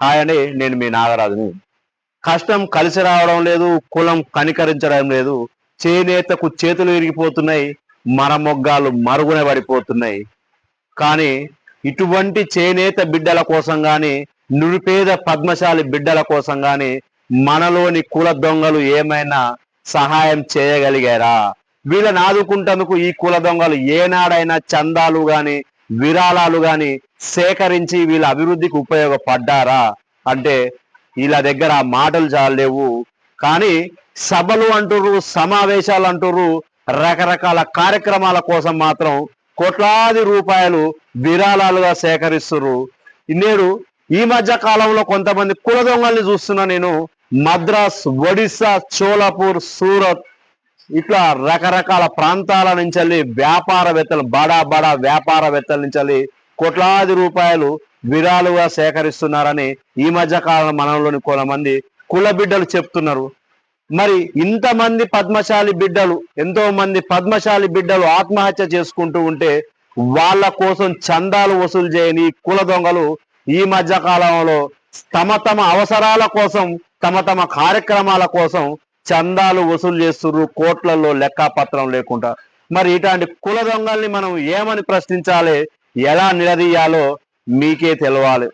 Hi అండి నేను మీ నాగరాజుని. కష్టం కలిసి రావడం లేదు కులం కనికరించడం లేదు చేనేతకు చేతులు విరిగిపోతున్నాయి మరమొగ్గాలు మరుగున పడిపోతున్నాయి. కానీ ఇటువంటి చేనేత బిడ్డల కోసం కానీ నిరుపేద పద్మశాలి బిడ్డల కోసం కానీ మనలోని కుల దొంగలు ఏమైనా సహాయం చేయగలిగారా? వీళ్ళని ఆదుకుంటందుకు ఈ కుల దొంగలు ఏనాడైనా చందాలు కానీ విరాళాలు కానీ సేకరించి వీళ్ళ అభివృద్ధికి ఉపయోగపడ్డారా? అంటే వీళ్ళ దగ్గర మాటలు చాలేవు కానీ సభలు అంటుర్రు సమావేశాలు అంటుర్రు రకరకాల కార్యక్రమాల కోసం మాత్రం కోట్లాది రూపాయలు విరాళాలుగా సేకరిస్తుర్రు. నేడు ఈ మధ్య కాలంలో కొంతమంది కుల దొంగల్ని చూస్తున్నా నేను. మద్రాస్ ఒడిస్సా చోలాపూర్ సూరత్ ఇట్లా రకరకాల ప్రాంతాల నుంచి వ్యాపారవేత్తలు బడా బడా వ్యాపారవేత్తల నుంచి కోట్లాది రూపాయలు విరాలుగా సేకరిస్తున్నారని ఈ మధ్య కాలం మనలోని కొంతమంది కుల బిడ్డలు చెప్తున్నారు. మరి ఇంతమంది పద్మశాలి బిడ్డలు ఎంతో మంది పద్మశాలి బిడ్డలు ఆత్మహత్య చేసుకుంటూ ఉంటే వాళ్ళ కోసం చందాలు వసూలు చేయని కుల దొంగలు ఈ మధ్య కాలంలో తమ తమ అవసరాల కోసం తమ తమ కార్యక్రమాల కోసం చందాలు వసూలు చేస్తుర్రు కోట్లలో లెక్కపత్రం లేకుండా. మరి ఇట్లాంటి కుల దొంగల్ని మనం ఏమని ప్రశ్నించాలి? ఎలా నిలదీయాలో మీకే తెలవాలి.